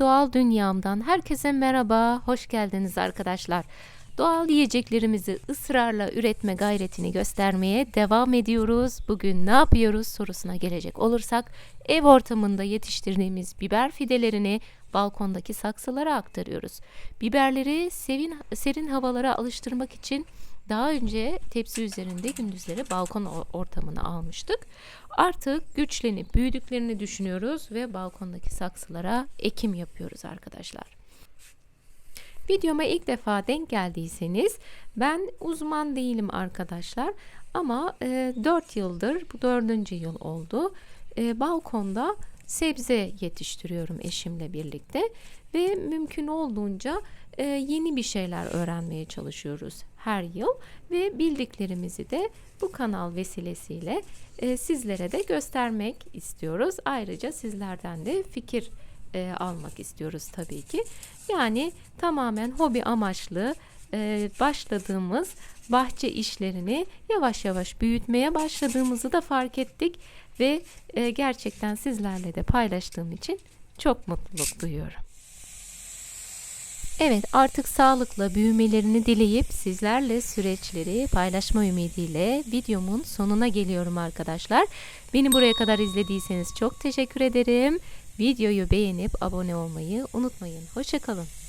Doğal dünyamdan herkese merhaba, hoş geldiniz arkadaşlar. Doğal yiyeceklerimizi ısrarla üretme gayretini göstermeye devam ediyoruz. Bugün ne yapıyoruz sorusuna gelecek olursak, ev ortamında yetiştirdiğimiz biber fidelerini balkondaki saksılara aktarıyoruz. Biberleri sevin, serin havalara alıştırmak için daha önce tepsi üzerinde gündüzleri balkon ortamına almıştık. Artık güçlenip büyüdüklerini düşünüyoruz ve balkondaki saksılara ekim yapıyoruz arkadaşlar. Videoma ilk defa denk geldiyseniz ben uzman değilim arkadaşlar ama e, 4 yıldır bu dördüncü yıl oldu e, balkonda sebze yetiştiriyorum eşimle birlikte ve mümkün olduğunca e, yeni bir şeyler öğrenmeye çalışıyoruz her yıl ve bildiklerimizi de bu kanal vesilesiyle e, sizlere de göstermek istiyoruz. Ayrıca sizlerden de fikir e, almak istiyoruz tabii ki. Yani tamamen hobi amaçlı e, başladığımız bahçe işlerini yavaş yavaş büyütmeye başladığımızı da fark ettik ve e, gerçekten sizlerle de paylaştığım için çok mutluluk duyuyorum. Evet artık sağlıkla büyümelerini dileyip sizlerle süreçleri paylaşma ümidiyle videomun sonuna geliyorum arkadaşlar. Beni buraya kadar izlediyseniz çok teşekkür ederim. Videoyu beğenip abone olmayı unutmayın. Hoşçakalın.